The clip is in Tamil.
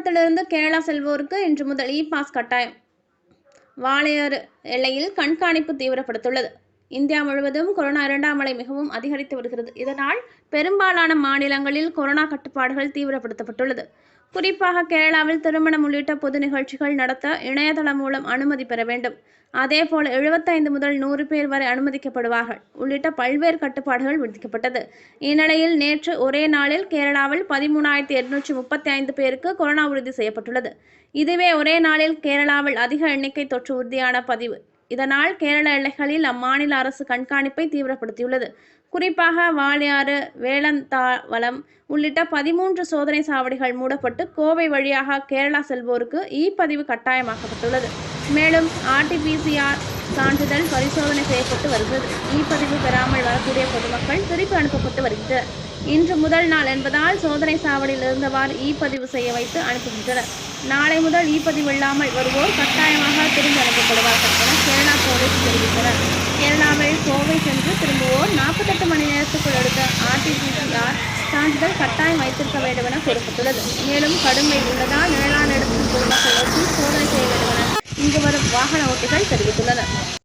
தமிழகத்திலிருந்து கேரளா செல்வோருக்கு இன்று முதல் இ பாஸ் கட்டாயம். வாளையாறு எல்லையில் கண்காணிப்பு தீவிரப்படுத்துள்ளது. இந்தியா முழுவதும் கொரோனா இரண்டாம் அலை மிகவும் அதிகரித்து வருகிறது. இதனால் பெரும்பாலான மாநிலங்களில் கொரோனா கட்டுப்பாடுகள் தீவிரப்படுத்தப்பட்டுள்ளது. குறிப்பாக கேரளாவில் திருமணம் உள்ளிட்ட பொது நிகழ்ச்சிகள் நடத்த இணையதளம் மூலம் அனுமதி பெற வேண்டும். அதேபோல் எழுபத்தைந்து முதல் நூறு பேர் வரை அனுமதிக்கப்படுவார்கள். உள்ளிட்ட பல்வேறு கட்டுப்பாடுகள் விதிக்கப்பட்டது. இந்நிலையில் நேற்று ஒரே நாளில் கேரளாவில் பதிமூணாயிரத்தி எட்நூற்றி முப்பத்தி ஐந்து பேருக்கு கொரோனா உறுதி செய்யப்பட்டுள்ளது. இதுவே ஒரே நாளில் கேரளாவில் அதிக எண்ணிக்கை தொற்று உறுதியான பதிவு. இதனால் கேரள எல்லைகளில் அம்மாநில அரசு கண்காணிப்பை தீவிரப்படுத்தியுள்ளது. குறிப்பாக வாளையாறு வேளந்தாவளம் உள்ளிட்ட பதிமூன்று சோதனை சாவடிகள் மூடப்பட்டு கோவை வழியாக கேரளா செல்வோருக்கு இ பதிவு கட்டாயமாக்கப்பட்டுள்ளது. மேலும் ஆர்டிபிசிஆர் சான்றிதழ் பரிசோதனை செய்யப்பட்டு வருகிறது. இ பதிவு பெறாமல் வரக்கூடிய பொதுமக்கள் திருப்பி அனுப்பப்பட்டு வருகின்றனர். இன்று முதல் நாள் என்பதால் சோதனை சாவடியில் இருந்தவாறு இ பதிவு செய்ய வைத்து அனுப்புகின்றனர். நாளை முதல் ஈப்பதிவு இல்லாமல் வருவோர் கட்டாயமாக திரும்பி அனுப்பப்படுவார்கள் என கேரளா போலீஸ் தெரிவித்தனர். கேரளாவில் கோவை சென்று திரும்புவோர் நாற்பத்தெட்டு மணி நேரத்துக்குள் எடுத்த ஆர்டிபிசிஆர் சான்றிதழ் கட்டாயம் வைத்திருக்க வேண்டும் என கூறப்பட்டுள்ளது. மேலும் கடுமை உள்ளதால் நிழலான இடத்தில் பொதுமக்கள் வச்சு சோதனை செய்ய வேண்டும் என இங்கு வரும் வாகன ஓட்டிகள் தெரிவித்துள்ளனர்.